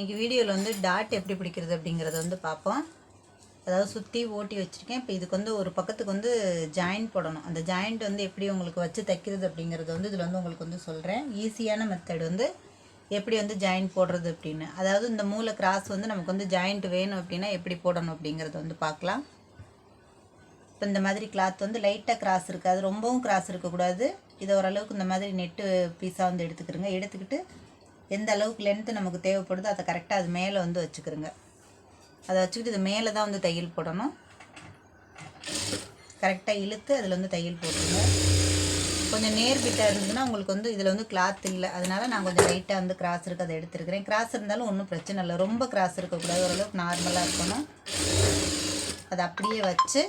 இன்றைக்கி வீடியோவில் வந்து டாட் எப்படி பிடிக்கிறது அப்படிங்கிறத வந்து பார்ப்போம். அதாவது சுற்றி ஓட்டி வச்சுருக்கேன். இப்போ இதுக்கு வந்து ஒரு பக்கத்துக்கு வந்து ஜாயிண்ட் போடணும். அந்த ஜாயிண்ட் வந்து எப்படி உங்களுக்கு வச்சு தைக்கிறது அப்படிங்கிறது வந்து இதில் வந்து உங்களுக்கு வந்து சொல்கிறேன் ஈஸியான மெத்தட் வந்து எப்படி வந்து ஜாயிண்ட் போடுறது அப்படின்னு. அதாவது இந்த மூளை கிராஸ் வந்து நமக்கு வந்து ஜாயிண்ட் வேணும் அப்படின்னா எப்படி போடணும் அப்படிங்கிறத வந்து பார்க்கலாம். இப்போ இந்த மாதிரி கிளாத் வந்து லைட்டாக கிராஸ் இருக்காது ரொம்பவும் கிராஸ் இருக்கக்கூடாது. இதை ஓரளவுக்கு இந்த மாதிரி நெட்டு பீஸாக வந்து எடுத்துக்கிறோங்க எடுத்துக்கிட்டு எந்த அளவுக்கு லென்த்து நமக்கு தேவைப்படுதோ அதை கரெக்டாக அது மேலே வந்து வச்சுக்கிறோங்க அதை வச்சுக்கிட்டு இது மேலே தான் வந்து தையல் போடணும். கரெக்டாக இழுத்து அதில் வந்து தையல் போட்டுருங்க. கொஞ்சம் நேர்பிட்டாக இருந்ததுன்னா உங்களுக்கு வந்து இதில் வந்து கிளாத் இல்லை. அதனால் நான் கொஞ்சம் லைட்டாக வந்து கிராஸ் இருக்குது அதை எடுத்துருக்கிறேன். கிராஸ் இருந்தாலும் ஒன்றும் பிரச்சனை இல்லை. ரொம்ப கிராஸ் இருக்கக்கூடாது. ஓரளவுக்கு நார்மலாக இருக்கணும். அதை அப்படியே வச்சு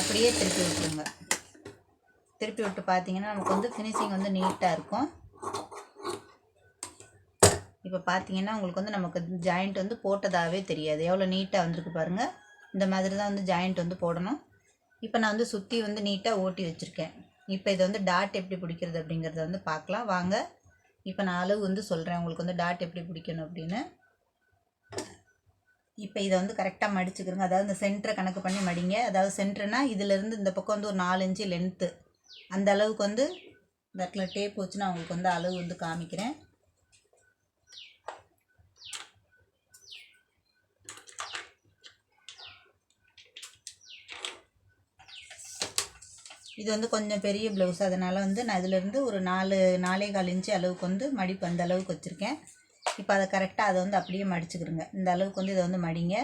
அப்படியே திருப்பி விட்டுருங்க. திருப்பி விட்டு பார்த்தீங்கன்னா நமக்கு வந்து ஃபினிஷிங் வந்து நீட்டாக இருக்கும். இப்போ பார்த்தீங்கன்னா உங்களுக்கு வந்து நமக்கு ஜாயிண்ட் வந்து போட்டதாகவே தெரியாது. எவ்வளோ நீட்டாக வந்திருக்கு பாருங்கள் இந்த மாதிரி தான் வந்து ஜாயிண்ட் வந்து போடணும். இப்போ நான் வந்து சுற்றி வந்து நீட்டாக ஓட்டி வச்சுருக்கேன். இப்போ இதை வந்து டாட் எப்படி பிடிக்கிறது அப்படிங்கிறத வந்து பார்க்கலாம். வாங்க. இப்போ நான் அளவு வந்து சொல்கிறேன் உங்களுக்கு வந்து டாட் எப்படி பிடிக்கணும் அப்படின்னு. இப்போ இதை வந்து கரெக்டாக மடிச்சுக்கிறோங்க அதாவது இந்த சென்டரை கணக்கு பண்ணி மடிங்க. அதாவது சென்டர்னால் இதிலேருந்து இந்த பக்கம் வந்து ஒரு நாலு இன்ச்சு லென்த்து அந்த அளவுக்கு வந்து இந்த இடத்துல டேப் வச்சு நான் உங்களுக்கு வந்து அளவு வந்து காமிக்கிறேன். இது வந்து கொஞ்சம் பெரிய ப்ளவுஸ் அதனால் வந்து நான் இதிலேருந்து ஒரு நாலு நாலே கால் இன்ச்சு அளவுக்கு வந்து மடிப்பு அந்த அளவுக்கு வச்சுருக்கேன். இப்போ அதை கரெக்டாக அதை வந்து அப்படியே மடிச்சுக்கிறோங்க இந்த அளவுக்கு வந்து இதை வந்து மடிங்க.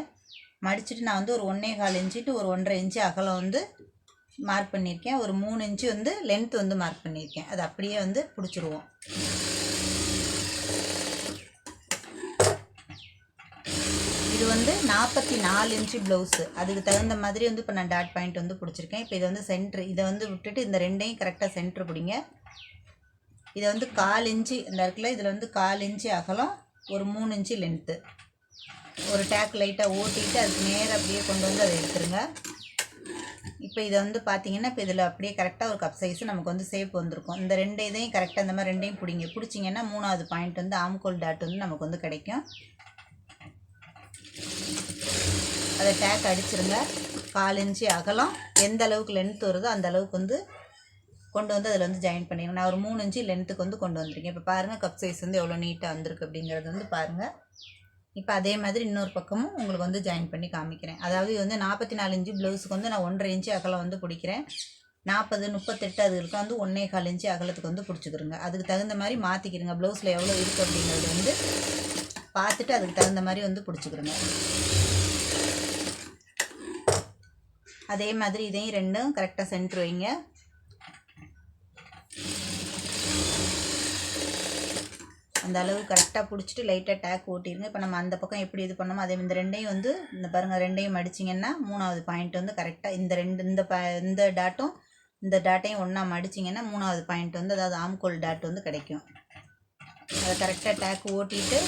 மடிச்சுட்டு நான் வந்து ஒரு ஒன்றே கால் இன்ச்சுட்டு ஒரு ஒன்றரை இன்ச்சு அகலம் வந்து மார்க் பண்ணியிருக்கேன் ஒரு மூணு இன்ச்சு வந்து லென்த் வந்து மார்க் பண்ணியிருக்கேன் அது அப்படியே வந்து பிடிச்சிருவோம். இது வந்து நாற்பத்தி நாலு இன்ச்சு ப்ளவுஸு அதுக்கு தகுந்த மாதிரி வந்து இப்போ நான் டாட் பாயிண்ட் வந்து பிடிச்சிருக்கேன். இப்போ இதை வந்து சென்ட்ரு இதை வந்து விட்டுட்டு இந்த ரெண்டையும் கரெக்டாக சென்ட்ரு பிடிங்க. இதை வந்து கால் இன்ச்சு இந்த இருக்குல்ல இதில் வந்து கால் இன்ச்சு அகலம் ஒரு மூணு இன்ச்சு லென்த்து ஒரு டேக் லைட்டாக ஓட்டிட்டு அதுக்கு நேராக அப்படியே கொண்டு வந்து அதை எடுத்துருங்க. இப்போ இதை வந்து பார்த்தீங்கன்னா இப்போ இதில் அப்படியே கரெக்டாக ஒரு கப் சைஸும் நமக்கு வந்து சேஃப் வந்திருக்கும். இந்த ரெண்டு இதையும் கரெக்டாக இந்த மாதிரி ரெண்டையும் பிடிங்க. பிடிச்சிங்கன்னா மூணாவது பாயிண்ட் வந்து ஆம்கோல் டாட் வந்து நமக்கு வந்து கிடைக்கும். அதை டேக் அடிச்சிருங்க. கால் இன்ச்சு அகலம். எந்த அளவுக்கு லென்த் வருதோ அந்த அளவுக்கு வந்து கொண்டு வந்து அதில் வந்து ஜாயின் பண்ணிடுங்க நான் ஒரு மூணு இன்ச்சு லென்த்துக்கு வந்து கொண்டு வந்திருக்கேன். இப்போ பாருங்கள் கப் சைஸ் வந்து எவ்வளோ நீட்டாக வந்திருக்கு அப்படிங்கிறது வந்து பாருங்கள் இப்போ அதே மாதிரி இன்னொரு பக்கமும் உங்களுக்கு வந்து ஜாயின் பண்ணி காமிக்கிறேன். அதாவது இது வந்து நாற்பத்தி நாலு இன்ச்சு ப்ளவுஸுக்கு வந்து நான் ஒன்றரை இன்ச்சு அகலம் வந்து பிடிக்கிறேன். நாற்பது முப்பத்தெட்டு அதுகளுக்கு வந்து ஒன்றே கால் இன்ச்சு அகலத்துக்கு வந்து பிடிச்சிக்கிறோங்க அதுக்கு தகுந்த மாதிரி மாற்றிக்கிறங்க ப்ளவுஸில் எவ்வளோ இருக்குது அப்படிங்கிறது வந்து பார்த்துட்டு அதுக்கு தகுந்த மாதிரி வந்து பிடிச்சிக்கிறோங்க அதே மாதிரி இதையும் ரெண்டும் கரெக்டாக சென்ட்ரு வைங்க. அந்த அளவு கரெக்டாக பிடிச்சிட்டு லைட்டாக டேக் ஓட்டிடுங்க இப்போ நம்ம அந்த பக்கம் எப்படி இது பண்ணோமோ அதே இந்த ரெண்டையும் வந்து இந்த பாருங்கள் ரெண்டையும் மடிச்சிங்கன்னா மூணாவது பாயிண்ட் வந்து கரெக்டாக இந்த ரெண்டு இந்த ப இந்த டாட்டும் இந்த டாட்டையும் ஒன்றா மடிச்சிங்கன்னா மூணாவது பாயிண்ட் வந்து அதாவது ஆம்கோல் டாட் வந்து கிடைக்கும். அதை கரெக்டாக டேக் ஓட்டிட்டு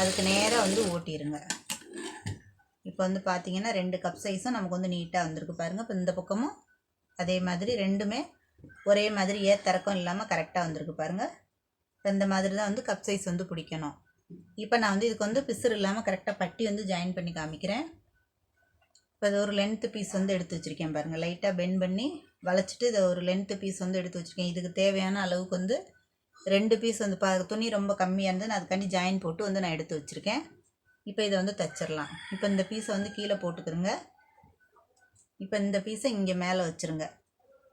அதுக்கு நேராக வந்து ஓட்டிடுங்க இப்போ வந்து பார்த்தீங்கன்னா ரெண்டு கப் சைஸும் நமக்கு வந்து நீட்டாக வந்திருக்கு பாருங்கள் இப்போ இந்த பக்கமும் அதே மாதிரி ரெண்டுமே ஒரே மாதிரி ஏத்தறக்கம் இல்லாமல் கரெக்டாக வந்திருக்கு பாருங்கள் இந்த மாதிரி தான் வந்து கப் சைஸ் வந்து பிடிக்கணும். இப்போ நான் வந்து இதுக்கு வந்து பிசுறு இல்லாமல் கரெக்டாக பட்டி வந்து ஜாயின் பண்ணி காமிக்கிறேன். இப்போ இது ஒரு லென்த்து பீஸ் வந்து எடுத்து வச்சுருக்கேன் பாருங்கள் லைட்டாக பெண்ட் பண்ணி வளைச்சிட்டு இதை ஒரு லென்த்து பீஸ் வந்து எடுத்து வச்சுருக்கேன். இதுக்கு தேவையான அளவுக்கு வந்து ரெண்டு பீஸ் வந்து பா துணி ரொம்ப கம்மியாக இருந்து நான் அதுக்காண்டி ஜாயின் போட்டு வந்து நான் எடுத்து வச்சுருக்கேன். இப்போ இதை வந்து தச்சிடலாம் இப்போ இந்த பீஸை வந்து கீழே போட்டுக்கிறோங்க இப்போ இந்த பீஸை இங்கே மேலே வச்சுருங்க.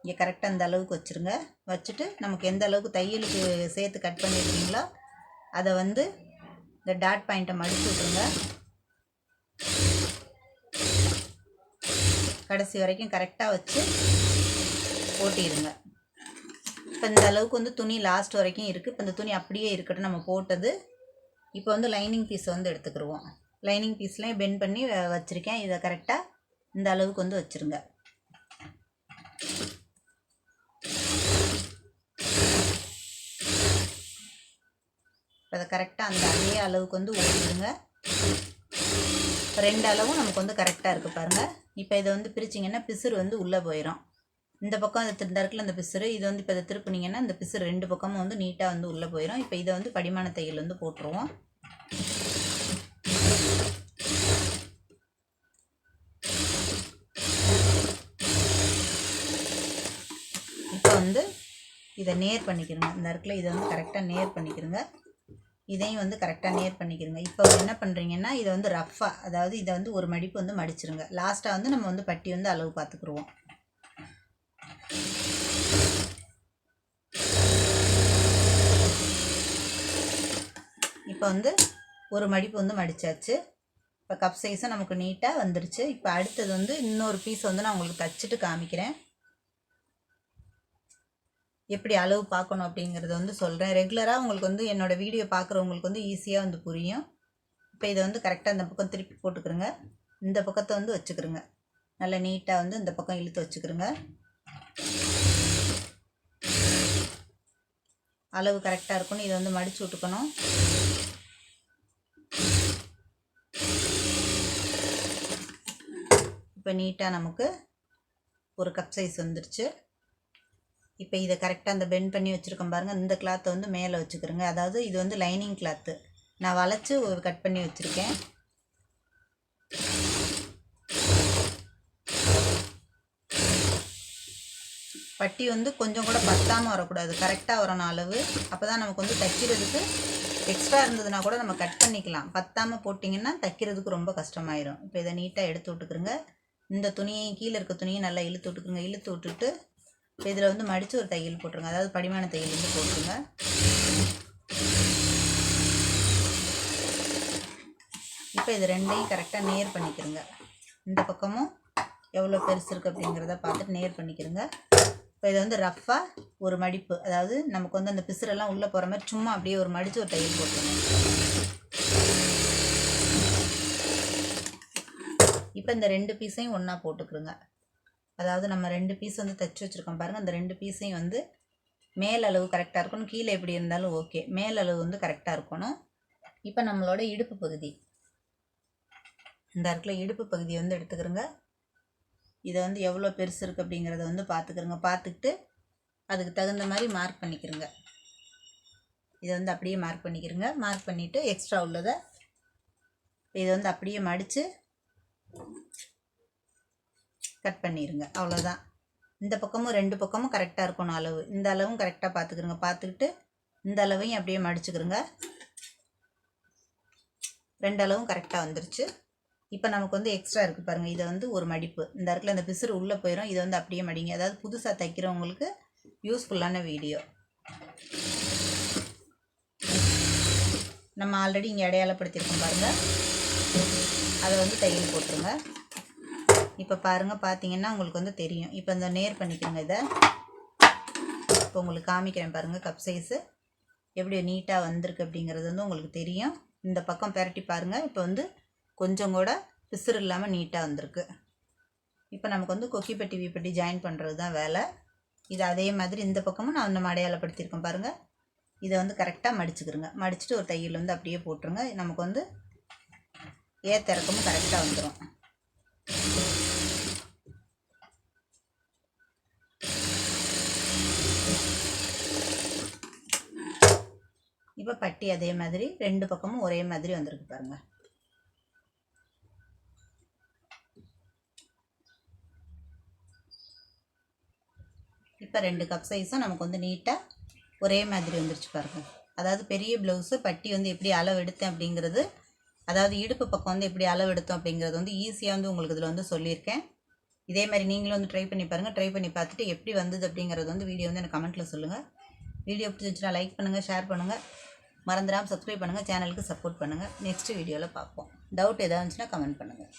இங்கே கரெக்டாக அந்த அளவுக்கு வச்சுருங்க. வச்சுட்டு நமக்கு எந்த அளவுக்கு தையலுக்கு சேர்த்து கட் பண்ணியிருக்கீங்களோ அதை வந்து இந்த டாட் பாயிண்ட்டை மடித்து விட்ருங்க கடைசி வரைக்கும் கரெக்டாக வச்சு போட்டிடுங்க இப்போ இந்த அளவுக்கு வந்து துணி லாஸ்ட் வரைக்கும் இருக்குது இப்போ இந்த துணி அப்படியே இருக்கட்டும் நம்ம போட்டது. இப்போ வந்து லைனிங் பீஸை வந்து எடுத்துக்கிடுவோம் லைனிங் பீஸ்லேயும் பெண்ட் பண்ணி வச்சுருக்கேன். இதை கரெக்டாக இந்த அளவுக்கு வந்து வச்சுருங்க. இப்போ அதை கரெக்டாக அந்த அதே அளவுக்கு வந்து ஊற்றிடுங்க ரெண்டு அளவும் நமக்கு வந்து கரெக்டாக இருக்குது பாருங்கள் இப்போ இதை வந்து பிரிச்சிங்கன்னா பிசுறு வந்து உள்ளே போயிடும் இந்த பக்கம் இந்த இந்த இடத்துல அந்த பிசுறு இது வந்து இப்போ இதை திருப்பினீங்கன்னா இந்த பிசுறு ரெண்டு பக்கமும் வந்து நீட்டாக வந்து உள்ளே போயிடும் இப்போ இதை வந்து படிமான தையல் வந்து போட்டுருவோம். இப்போ வந்து இதை நேர் பண்ணிக்கிறோங்க இந்த இடத்துல இதை வந்து கரெக்டாக நேர் பண்ணிக்கிறோங்க. இதையும் வந்து கரெக்டாக நேர் பண்ணிக்கிடுங்க இப்போ என்ன பண்ணுறீங்கன்னா இதை வந்து ரஃப்பாக அதாவது இதை வந்து ஒரு மடிப்பு வந்து மடிச்சிருங்க. லாஸ்ட்டாக வந்து நம்ம வந்து பட்டி வந்து அளவு பார்த்துக்குருவோம். இப்போ வந்து ஒரு மடிப்பு வந்து மடித்தாச்சு இப்போ கப் சைஸும் நமக்கு நீட்டாக வந்துருச்சு. இப்போ அடுத்தது வந்து இன்னொரு பீஸ் வந்து நான் உங்களுக்கு தச்சுட்டு காமிக்கிறேன். எப்படி அளவு பார்க்கணும் அப்படிங்கிறத வந்து சொல்கிறேன் ரெகுலராக உங்களுக்கு வந்து என்னோடய வீடியோ பார்க்குறவங்களுக்கு வந்து ஈஸியாக வந்து புரியும். இப்போ இதை வந்து கரெக்டாக இந்த பக்கம் திருப்பி போட்டுக்கிறோங்க இந்த பக்கத்தை வந்து வச்சுக்கிறோங்க நல்லா நீட்டாக வந்து இந்த பக்கம் இழுத்து வச்சுக்கிறோங்க அளவு கரெக்டாக இருக்கணும். இதை வந்து மடித்து விட்டுக்கணும். இப்போ நீட்டாக நமக்கு ஒரு கப் சைஸ் வந்துருச்சு. இப்போ இதை கரெக்டாக அந்த பெண்ட் பண்ணி வச்சுருக்கோம் பாருங்கள் இந்த கிளாத்தை வந்து மேலே வச்சுக்கிறோங்க. அதாவது இது வந்து லைனிங் கிளாத்து நான் வளைச்சி கட் பண்ணி வச்சுருக்கேன். பட்டி வந்து கொஞ்சம் கூட பத்தாமல் வரக்கூடாது. கரெக்டாக வரணும் அளவு. அப்போ தான் நமக்கு வந்து தைக்கிறதுக்கு எக்ஸ்ட்ரா இருந்ததுன்னா கூட நம்ம கட் பண்ணிக்கலாம். பத்தாமல் போட்டிங்கன்னா தைக்கிறதுக்கு ரொம்ப கஷ்டமாயிரும். இப்போ இதை நீட்டாக எடுத்து விட்டுக்குருங்க இந்த துணியை கீழே இருக்க துணியை நல்லா இழுத்து விட்டுக்குங்க இழுத்து விட்டுட்டு இப்போ இதில் வந்து மடித்து ஒரு தையல் போட்டுருங்க. அதாவது படிமான தையல் வந்து போட்டுருங்க. இப்போ இது ரெண்டையும் கரெக்டாக நேர் பண்ணிக்கிறங்க இந்த பக்கமும் எவ்வளோ பெருசு இருக்குது அப்படிங்கிறத பார்த்துட்டு நேர் பண்ணிக்கிறங்க இப்போ இதை வந்து ரஃப்பாக ஒரு மடிப்பு அதாவது நமக்கு வந்து அந்த பிசுரெல்லாம் உள்ளே போகிற மாதிரி சும்மா அப்படியே ஒரு மடித்து ஒரு தையல் போட்டுருங்க. இப்போ இந்த ரெண்டு பீஸையும் ஒன்றா போட்டுக்கிறோங்க அதாவது நம்ம ரெண்டு பீஸ் வந்து தைச்சி வச்சுருக்கோம் பாருங்கள் அந்த ரெண்டு பீஸையும் வந்து மேலளவு கரெக்டாக இருக்கணும். கீழே எப்படி இருந்தாலும் ஓகே மேலளவு வந்து கரெக்டாக இருக்கணும். இப்போ நம்மளோட இடுப்பு பகுதி. இந்த இடத்துல இடுப்பு பகுதியை வந்து எடுத்துக்கிறோங்க. இதை வந்து எவ்வளோ பெருசு இருக்குது அப்படிங்கிறத வந்து பார்த்துக்கிறோங்க. பார்த்துக்கிட்டு அதுக்கு தகுந்த மாதிரி மார்க் பண்ணிக்கிறோங்க. இதை வந்து அப்படியே மார்க் பண்ணிக்கிறோங்க. மார்க் பண்ணிவிட்டு எக்ஸ்ட்ரா உள்ளதை இதை வந்து அப்படியே மடித்து கட் பண்ணிடுங்க அவ்வளோதான் இந்த பக்கமும் ரெண்டு பக்கமும் கரெக்டாக இருக்கணும் அளவு. இந்த அளவும் கரெக்டாக பார்த்துக்கிருங்க பார்த்துக்கிட்டு இந்த அளவையும் அப்படியே மடிச்சுக்கிறோங்க ரெண்டு அளவும் கரெக்டாக வந்துருச்சு. இப்போ நமக்கு வந்து எக்ஸ்ட்ரா இருக்குது பாருங்கள் இதை வந்து ஒரு மடிப்பு. இந்த இடத்துல இந்த பிசுறு உள்ளே போயிடும் இதை வந்து அப்படியே மடிங்க. அதாவது புதுசாக தைக்கிறவங்களுக்கு யூஸ்ஃபுல்லான வீடியோ நம்ம ஆல்ரெடி இங்கே அடையாளப்படுத்தியிருக்கோம் பாருங்கள் அதை வந்து தையல் போட்டுருங்க. இப்போ பாருங்கள் பார்த்தீங்கன்னா உங்களுக்கு வந்து தெரியும். இப்போ இந்த நேர் பண்ணிக்கிறோங்க இதை. இப்போ உங்களுக்கு காமிக்கிறேன் பாருங்கள் கப் சைஸு எப்படி நீட்டாக வந்திருக்கு அப்படிங்கிறது வந்து உங்களுக்கு தெரியும். இந்த பக்கம் பெரட்டி பாருங்கள் இப்போ வந்து கொஞ்சம் கூட பிசுறு இல்லாமல் நீட்டாக வந்திருக்கு. இப்போ நமக்கு வந்து கொக்கி பெட்டி வீப்பட்டி ஜாயின் பண்ணுறது தான் வேலை. இது அதே மாதிரி இந்த பக்கமும் நான் நம்ம அடையாளப்படுத்தியிருக்கேன் பாருங்கள் இதை வந்து கரெக்டாக மடிச்சுக்கிறோங்க மடிச்சுட்டு ஒரு தையல் வந்து அப்படியே போட்டுருங்க. நமக்கு வந்து ஏற்ற இறக்கமும் கரெக்டாக வந்துடும் இப்போ பட்டி அதே மாதிரி ரெண்டு பக்கமும் ஒரே மாதிரி வந்திருக்கு பாருங்கள் இப்போ ரெண்டு கப் சைஸும் நமக்கு வந்து நீட்டாக ஒரே மாதிரி வந்துருச்சு பாருங்கள் அதாவது பெரிய ப்ளவுஸு பட்டி வந்து எப்படி அளவு எடுத்தேன் அப்படிங்கிறது அதாவது இடுப்பு பக்கம் வந்து எப்படி அளவு எடுத்தோம் அப்படிங்கிறது வந்து ஈஸியாக வந்து உங்களுக்கு இதில் வந்து சொல்லியிருக்கேன். இதே மாதிரி நீங்களும் வந்து ட்ரை பண்ணி பாருங்கள் ட்ரை பண்ணி பார்த்துட்டு எப்படி வந்தது அப்படிங்கிறது வந்து வீடியோ வந்து எனக்கு கமெண்ட்டில் சொல்லுங்கள் வீடியோ பிடிச்சிருந்துச்சுன்னா லைக் பண்ணுங்கள் ஷேர் பண்ணுங்கள் மறந்துடாமல் சப்ஸ்கிரைப் பண்ணுங்கள் சேனலுக்கு சப்போர்ட் பண்ணுங்கள் நெக்ஸ்ட் வீடியோவில் பார்ப்போம். டவுட் எதாவது இருந்துச்சுன்னா கமெண்ட் பண்ணுங்கள்